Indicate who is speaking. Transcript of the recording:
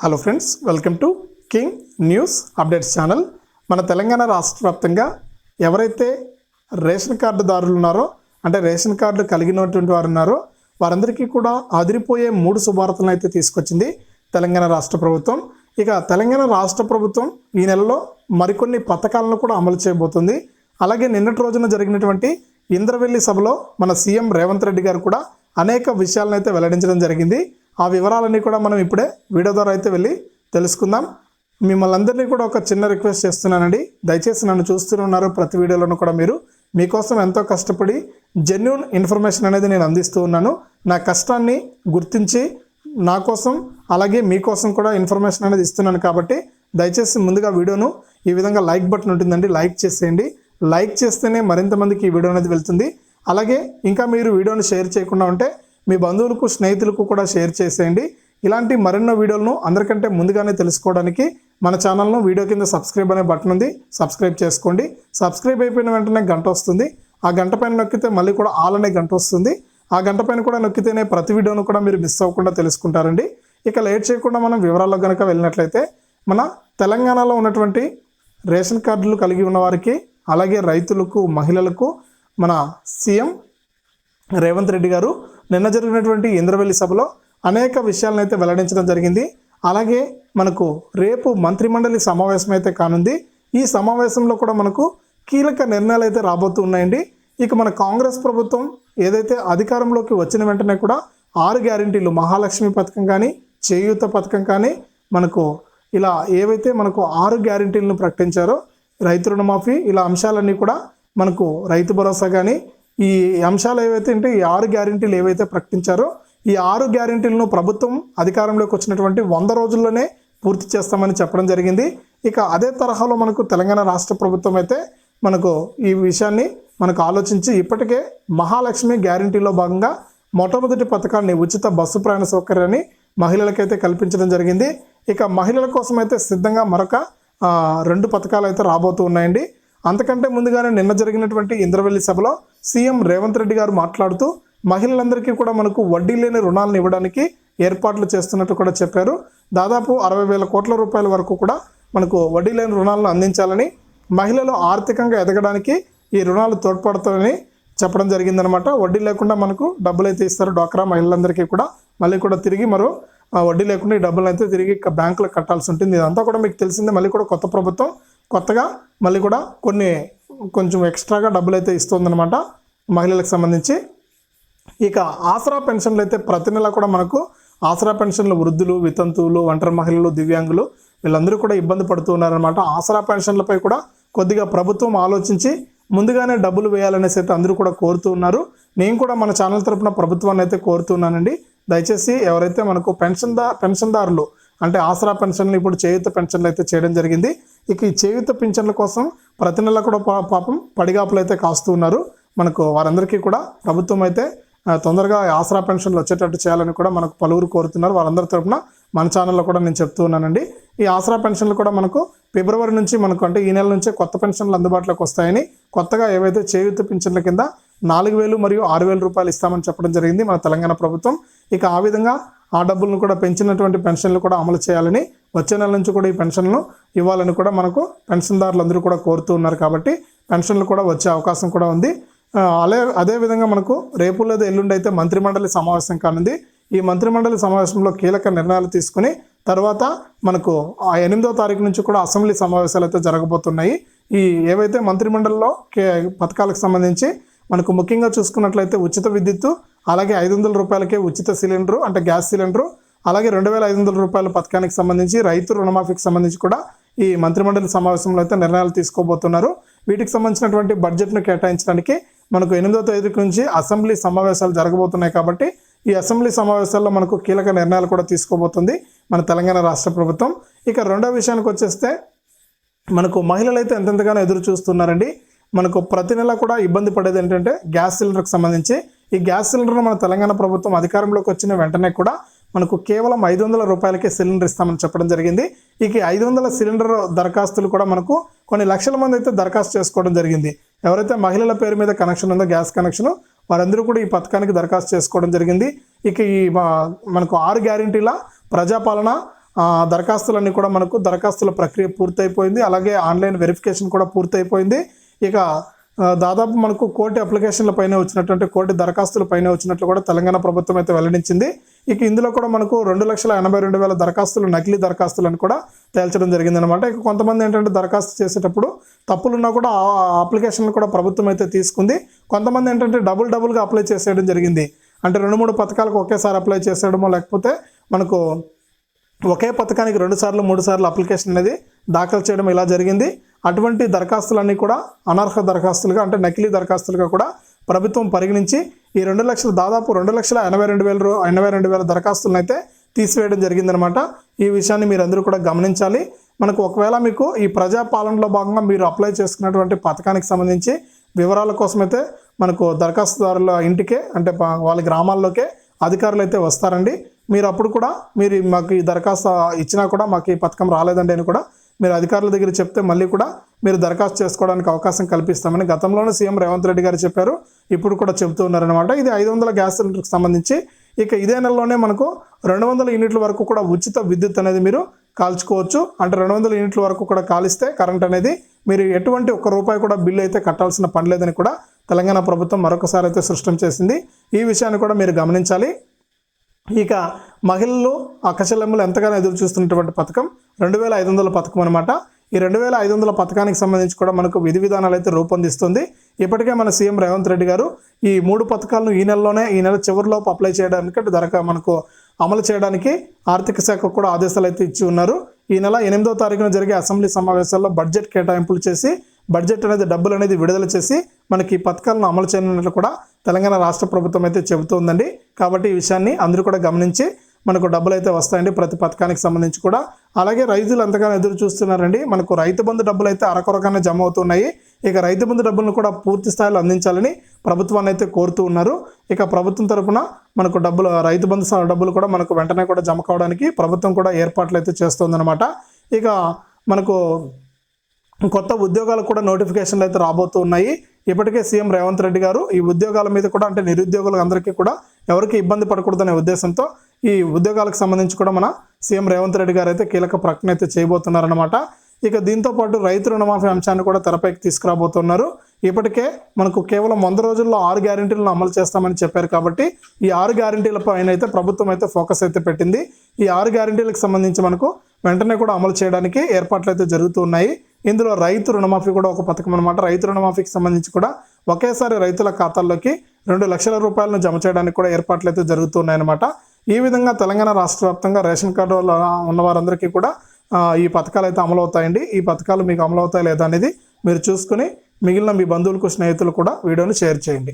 Speaker 1: Hello friends welcome to king news updates channel మన తెలంగాణ రాష్ట్ర వ్యాప్తంగా ఎవరైతే రేషన్ కార్డుదారులు ఉన్నారో అంటే రేషన్ కార్డు కలిగినటువంటి వారు ఉన్నారో వారందరికీ కూడా అదిరిపోయే మూడు శుభార్తలను అయితే తీసుకొచ్చింది తెలంగాణ రాష్ట్ర ప్రభుత్వం. ఇక తెలంగాణ రాష్ట్ర ప్రభుత్వం ఈ నెలలో మరికొన్ని పథకాలను కూడా అమలు చేయబోతుంది. అలాగే నిన్నటి రోజున జరిగినటువంటి ఇంద్రవెల్లి సభలో మన సీఎం రేవంత్ రెడ్డి గారు కూడా అనేక విషయాలను అయితే వెల్లడించడం జరిగింది. ఆ వివరాలన్నీ కూడా మనం ఇప్పుడే వీడియో ద్వారా అయితే వెళ్ళి తెలుసుకుందాం. మిమ్మల్ని అందరినీ కూడా ఒక చిన్న రిక్వెస్ట్ చేస్తున్నానండి. దయచేసి నన్ను చూస్తూనే ఉన్నారు ప్రతి వీడియోలోనూ కూడా మీరు. మీకోసం ఎంతో కష్టపడి జెన్యున్ ఇన్ఫర్మేషన్ అనేది నేను అందిస్తూ ఉన్నాను. నా కష్టాన్ని గుర్తించి నా కోసం అలాగే మీకోసం కూడా ఇన్ఫర్మేషన్ అనేది ఇస్తున్నాను కాబట్టి దయచేసి ముందుగా వీడియోను ఈ విధంగా లైక్ బటన్ ఉంటుందండి. లైక్ చేసేయండి. లైక్ చేస్తేనే మరింత మందికి ఈ వీడియో అనేది వెళ్తుంది. అలాగే ఇంకా మీరు వీడియోని షేర్ చేయకుండా ఉంటే మీ బంధువులకు స్నేహితులకు కూడా షేర్ చేసేయండి. ఇలాంటి మరెన్నో వీడియోలను అందరికంటే ముందుగానే తెలుసుకోవడానికి మన ఛానల్ను వీడియో కింద సబ్స్క్రైబ్ అనే బటన్ ఉంది. సబ్స్క్రైబ్ చేసుకోండి. సబ్స్క్రైబ్ అయిపోయిన వెంటనే గంట వస్తుంది. ఆ గంట పైన నొక్కితే మళ్ళీ కూడా ఆల్ అనే గంట వస్తుంది. ఆ గంట పైన కూడా నొక్కితేనే ప్రతి వీడియోను కూడా మీరు మిస్ అవ్వకుండా తెలుసుకుంటారండి. ఇక లేట్ చేయకుండా మనం వివరాల్లో కనుక వెళ్ళినట్లయితే మన తెలంగాణలో ఉన్నటువంటి రేషన్ కార్డులు కలిగి ఉన్న వారికి అలాగే రైతులకు మహిళలకు మన సీఎం రేవంత్ రెడ్డి గారు నిన్న జరిగినటువంటి ఇంద్రవెల్లి సభలో అనేక విషయాలను అయితే వెల్లడించడం జరిగింది. అలాగే మనకు రేపు మంత్రిమండలి సమావేశం అయితే కానుంది. ఈ సమావేశంలో కూడా మనకు కీలక నిర్ణయాలు అయితే రాబోతూ ఉన్నాయండి. ఇక మన కాంగ్రెస్ ప్రభుత్వం ఏదైతే అధికారంలోకి వచ్చిన వెంటనే కూడా ఆరు గ్యారంటీలు మహాలక్ష్మి పథకం కానీ చేయూత పథకం కానీ మనకు ఇలా ఏవైతే మనకు ఆరు గ్యారంటీలను ప్రకటించారో రైతు రుణమాఫీ ఇలా అంశాలన్నీ కూడా మనకు రైతు భరోసా కానీ ఈ అంశాలు ఏవైతే అంటే ఈ ఆరు గ్యారెంటీలు ఏవైతే ప్రకటించారో ఈ ఆరు గ్యారెంటీలను ప్రభుత్వం అధికారంలోకి వచ్చినటువంటి వంద రోజుల్లోనే పూర్తి చేస్తామని చెప్పడం జరిగింది. ఇక అదే తరహాలో మనకు తెలంగాణ రాష్ట్ర ప్రభుత్వం అయితే మనకు ఈ విషయాన్ని మనకు ఆలోచించి ఇప్పటికే మహాలక్ష్మి గ్యారెంటీలో భాగంగా మొట్టమొదటి పథకాన్ని ఉచిత బస్సు ప్రయాణ సౌకర్యాన్ని మహిళలకైతే కల్పించడం జరిగింది. ఇక మహిళల కోసం అయితే సిద్ధంగా మరొక రెండు పథకాలు అయితే రాబోతూ ఉన్నాయండి. అంతకంటే ముందుగానే నిన్న జరిగినటువంటి ఇంద్రవెల్లి సభలో సీఎం రేవంత్ రెడ్డి గారు మాట్లాడుతూ మహిళలందరికీ కూడా మనకు వడ్డీ లేని రుణాలను ఇవ్వడానికి ఏర్పాట్లు చేస్తున్నట్టు కూడా చెప్పారు. దాదాపు అరవై వేల కోట్ల రూపాయల వరకు కూడా మనకు వడ్డీ లేని రుణాలను అందించాలని మహిళలు ఆర్థికంగా ఎదగడానికి ఈ రుణాలు తోడ్పడతాయని చెప్పడం జరిగిందనమాట వడ్డీ లేకుండా మనకు డబ్బులు అయితే ఇస్తారు డ్వాక్రా మహిళలందరికీ కూడా. మళ్ళీ కూడా తిరిగి మరో వడ్డీ లేకుండా ఈ డబ్బులు అయితే తిరిగి బ్యాంకులకు బ్యాంకులో కట్టాల్సి ఉంటుంది. ఇదంతా కూడా మీకు తెలిసిందే. మళ్ళీ కూడా కొత్త ప్రభుత్వం కొత్తగా మళ్ళీ కూడా కొన్ని కొంచెం ఎక్స్ట్రాగా డబ్బులు అయితే ఇస్తుందన్నమాట మహిళలకు సంబంధించి. ఇక ఆసరా పెన్షన్లు అయితే ప్రతి నెల కూడా మనకు ఆసరా పెన్షన్లు వృద్ధులు వితంతువులు ఒంటరి మహిళలు దివ్యాంగులు వీళ్ళందరూ కూడా ఇబ్బంది పడుతూ ఉన్నారనమాట ఆసరా పెన్షన్లపై కూడా కొద్దిగా ప్రభుత్వం ఆలోచించి ముందుగానే డబ్బులు వేయాలనేసి అయితే అందరూ కూడా కోరుతూ ఉన్నారు. నేను కూడా మన ఛానల్ తరపున ప్రభుత్వాన్ని అయితే కోరుతున్నానండి దయచేసి ఎవరైతే మనకు పెన్షన్ దా పెన్షన్దారులు అంటే ఆసరా పెన్షన్లు ఇప్పుడు చేయుత పెన్షన్లు అయితే చేయడం జరిగింది ఇక ఈ చేయుత పింఛన్ల కోసం ప్రతి నెల కూడా పా- పాపం పడిగాపులు అయితే కాస్తూ ఉన్నారు. మనకు వారందరికీ కూడా ప్రభుత్వం అయితే తొందరగా ఆసరా పెన్షన్లు వచ్చేటట్టు చేయాలని కూడా మనకు పలువురు కోరుతున్నారు. వారందరి తరపున మన ఛానల్లో కూడా నేను చెప్తూ ఉన్నానండి. ఈ ఆసరా పెన్షన్లు కూడా మనకు ఫిబ్రవరి నుంచి మనకు అంటే ఈ నెల నుంచే కొత్త పెన్షన్లు అందుబాటులోకి వస్తాయని కొత్తగా ఏవైతే చేయూత పింఛన్ల కింద నాలుగు వేలు మరియు ఆరు వేల రూపాయలు ఇస్తామని చెప్పడం జరిగింది మన తెలంగాణ ప్రభుత్వం. ఇక ఆ విధంగా ఆ డబ్బులను కూడా పెంచినటువంటి పెన్షన్లు కూడా అమలు చేయాలని వచ్చే నెల నుంచి కూడా ఈ పెన్షన్లు ఇవ్వాలని కూడా మనకు పెన్షన్దారులు అందరూ కూడా కోరుతూ ఉన్నారు కాబట్టి పెన్షన్లు కూడా వచ్చే అవకాశం కూడా ఉంది. అదే అలే అదేవిధంగా మనకు రేపు లేదా ఎల్లుండి అయితే మంత్రిమండలి సమావేశం కానుంది. ఈ మంత్రిమండలి సమావేశంలో కీలక నిర్ణయాలు తీసుకుని తర్వాత మనకు ఆ ఎనిమిదో తారీఖు నుంచి కూడా అసెంబ్లీ సమావేశాలు అయితే జరగబోతున్నాయి. ఈ ఏవైతే మంత్రిమండలిలో కే పథకాలకు సంబంధించి మనకు ముఖ్యంగా చూసుకున్నట్లయితే ఉచిత విద్యుత్తు అలాగే ఐదు వందల రూపాయలకే ఉచిత సిలిండరు అంటే గ్యాస్ సిలిండరు అలాగే రెండు వేల ఐదు వందల రూపాయల పథకానికి సంబంధించి రైతు రుణమాఫీకి సంబంధించి కూడా ఈ మంత్రిమండలి సమావేశంలో అయితే నిర్ణయాలు తీసుకోబోతున్నారు. వీటికి సంబంధించినటువంటి బడ్జెట్ను కేటాయించడానికి మనకు ఎనిమిదో తేదీ నుంచి అసెంబ్లీ సమావేశాలు జరగబోతున్నాయి కాబట్టి ఈ అసెంబ్లీ సమావేశాల్లో మనకు కీలక నిర్ణయాలు కూడా తీసుకోబోతుంది మన తెలంగాణ రాష్ట్ర ప్రభుత్వం. ఇక రెండో విషయానికి వచ్చేస్తే మనకు మహిళలు అయితే ఎంతెంతగానో ఎదురు చూస్తున్నారండి మనకు ప్రతి నెల కూడా ఇబ్బంది పడేది ఏంటంటే గ్యాస్ సిలిండర్కి సంబంధించి. ఈ గ్యాస్ సిలిండర్ మన తెలంగాణ ప్రభుత్వం అధికారంలోకి వచ్చిన వెంటనే కూడా మనకు కేవలం ఐదు వందల రూపాయలకే సిలిండర్ ఇస్తామని చెప్పడం జరిగింది. ఇక ఐదు వందల సిలిండర్ దరఖాస్తులు కూడా మనకు కొన్ని లక్షల మంది అయితే దరఖాస్తు చేసుకోవడం జరిగింది. ఎవరైతే మహిళల పేరు మీద కనెక్షన్ ఉందో గ్యాస్ కనెక్షన్ వారందరూ కూడా ఈ పథకానికి దరఖాస్తు చేసుకోవడం జరిగింది. ఇక ఈ మనకు ఆరు గ్యారెంటీల ప్రజాపాలన దరఖాస్తులన్నీ కూడా మనకు దరఖాస్తుల ప్రక్రియ పూర్తయిపోయింది. అలాగే ఆన్లైన్ వెరిఫికేషన్ కూడా పూర్తయిపోయింది. ఇక దాదాపు మనకు కోటి అప్లికేషన్ల పైన వచ్చినటువంటి కోటి దరఖాస్తుల పైన వచ్చినట్లు కూడా తెలంగాణ ప్రభుత్వం అయితే వెల్లడించింది. ఇక ఇందులో కూడా మనకు రెండు లక్షల ఎనభై రెండు వేల దరఖాస్తులు నకిలీ దరఖాస్తులను కూడా తేల్చడం జరిగిందనమాట ఇక కొంతమంది ఏంటంటే దరఖాస్తు చేసేటప్పుడు తప్పులున్నా కూడా ఆ అప్లికేషన్ కూడా ప్రభుత్వం అయితే తీసుకుంది. కొంతమంది ఏంటంటే డబుల్ డబుల్గా అప్లై చేసేయడం జరిగింది. అంటే రెండు మూడు పథకాలకు ఒకేసారి అప్లై చేసేయడమో లేకపోతే మనకు ఒకే పథకానికి రెండు సార్లు మూడు సార్లు అప్లికేషన్ అనేది దాఖలు చేయడం ఇలా జరిగింది. అటువంటి దరఖాస్తులన్నీ కూడా అనర్హ దరఖాస్తులుగా అంటే నకిలీ దరఖాస్తులుగా కూడా ప్రభుత్వం పరిగణించి ఈ రెండు లక్షల దాదాపు రెండు లక్షల ఎనభై రెండు వేల రూ- ఎనభై రెండు వేల దరఖాస్తులను అయితే తీసివేయడం జరిగిందనమాట ఈ విషయాన్ని మీరు అందరూ కూడా గమనించాలి. మనకు ఒకవేళ మీకు ఈ ప్రజాపాలనలో భాగంగా మీరు అప్లై చేసుకున్నటువంటి పథకానికి సంబంధించి వివరాల కోసమైతే మనకు దరఖాస్తుదారుల ఇంటికే అంటే వాళ్ళ గ్రామాల్లోకే అధికారులు అయితే వస్తారండి. మీరు అప్పుడు కూడా మీరు మాకు ఈ దరఖాస్తు ఇచ్చినా కూడా మాకు ఈ పథకం రాలేదండి అని కూడా మీరు అధికారుల దగ్గర చెప్తే మళ్ళీ కూడా మీరు దరఖాస్తు చేసుకోవడానికి అవకాశం కల్పిస్తామని గతంలోనే సీఎం రేవంత్ రెడ్డి గారు చెప్పారు. ఇప్పుడు కూడా చెబుతూ ఉన్నారనమాట ఇది ఐదు వందల గ్యాస్ సిలిండర్కి సంబంధించి ఇక ఇదే నెలలోనే మనకు రెండు వందల యూనిట్ల వరకు కూడా ఉచిత విద్యుత్ అనేది మీరు కాల్చుకోవచ్చు. అంటే రెండు వందల యూనిట్ల వరకు కూడా కాలిస్తే కరెంట్ అనేది మీరు ఎటువంటి ఒక్క రూపాయి కూడా బిల్లు అయితే కట్టాల్సిన పని లేదని కూడా తెలంగాణ ప్రభుత్వం మరొకసారి అయితే సృష్టం చేసింది. ఈ విషయాన్ని కూడా మీరు గమనించాలి. ఇక మహిళలు అక్కచెల్లెమ్మలు ఎంతగానో ఎదురు చూస్తున్నటువంటి పథకం రెండు వేల ఐదు వందల పథకం అనమాట ఈ రెండు వేల ఐదు వందల పథకానికి సంబంధించి కూడా మనకు విధి విధానాలు అయితే రూపొందిస్తుంది. ఇప్పటికే మన సీఎం రేవంత్ రెడ్డి గారు ఈ మూడు పథకాలను ఈ నెలలోనే ఈ నెల చివరిలోపు అప్లై చేయడానికి అంటే మనకు అమలు చేయడానికి ఆర్థిక శాఖ కూడా ఆదేశాలు అయితే ఇచ్చి ఉన్నారు. ఈ నెల ఎనిమిదో తారీఖున జరిగే అసెంబ్లీ సమావేశాల్లో బడ్జెట్ కేటాయింపులు చేసి బడ్జెట్ అనేది డబ్బులు అనేది విడుదల చేసి మనకి ఈ పథకాలను అమలు చేయనున్నట్లు కూడా తెలంగాణ రాష్ట్ర ప్రభుత్వం అయితే చెబుతోందండి. కాబట్టి ఈ విషయాన్ని అందరూ కూడా గమనించి మనకు డబ్బులు అయితే వస్తాయండి ప్రతి పథకానికి సంబంధించి కూడా. అలాగే రైతులు ఎంతగానో ఎదురు చూస్తున్నారండి. మనకు రైతు బంధు డబ్బులు అయితే అరకొరగానే జమ అవుతున్నాయి. ఇక రైతు బంధు డబ్బులను కూడా పూర్తి స్థాయిలో అందించాలని ప్రభుత్వాన్ని అయితే కోరుతూ ఉన్నారు. ఇక ప్రభుత్వం తరఫున మనకు డబ్బులు రైతు బంధు స- డబ్బులు కూడా మనకు వెంటనే కూడా జమ కావడానికి ప్రభుత్వం కూడా ఏర్పాట్లు అయితే చేస్తుందన్నమాట. ఇక మనకు కొత్త ఉద్యోగాలు కూడా నోటిఫికేషన్లు అయితే రాబోతున్నాయి. ఇప్పటికే సీఎం రేవంత్ రెడ్డి గారు ఈ ఉద్యోగాల మీద కూడా అంటే నిరుద్యోగులు అందరికీ కూడా ఎవరికి ఇబ్బంది పడకూడదనే ఉద్దేశంతో ఈ ఉద్యోగాలకు సంబంధించి కూడా మన సీఎం రేవంత్ రెడ్డి గారు అయితే కీలక ప్రకటన అయితే చేయబోతున్నారన్నమాట. ఇక దీంతో పాటు రైతు రుణమాఫీ అంశాన్ని కూడా తెరపైకి తీసుకురాబోతున్నారు. ఇప్పటికే మనకు కేవలం వంద రోజుల్లో ఆరు గ్యారెంటీలను అమలు చేస్తామని చెప్పారు కాబట్టి ఈ ఆరు గ్యారెంటీల పైన అయితే ప్రభుత్వం అయితే ఫోకస్ అయితే పెట్టింది. ఈ ఆరు గ్యారెంటీలకు సంబంధించి మనకు వెంటనే కూడా అమలు చేయడానికి ఏర్పాట్లు అయితే జరుగుతూ ఉన్నాయి. ఇందులో రైతు రుణమాఫీ కూడా ఒక పథకం అనమాట రైతు రుణమాఫీకి సంబంధించి కూడా ఒకేసారి రైతుల ఖాతాల్లోకి రెండు లక్షల రూపాయలను జమ చేయడానికి కూడా ఏర్పాట్లు అయితే జరుగుతున్నాయన్నమాట. ఈ విధంగా తెలంగాణ రాష్ట్ర వ్యాప్తంగా రేషన్ కార్డు ఉన్న వారందరికీ కూడా ఈ పథకాలు అయితే అమలు అవుతాయండి ఈ పథకాలు మీకు అమలు అవుతాయి లేదా అనేది మీరు చూసుకుని మిగిలిన మీ బంధువులకు స్నేహితులు కూడా వీడియోని షేర్ చేయండి.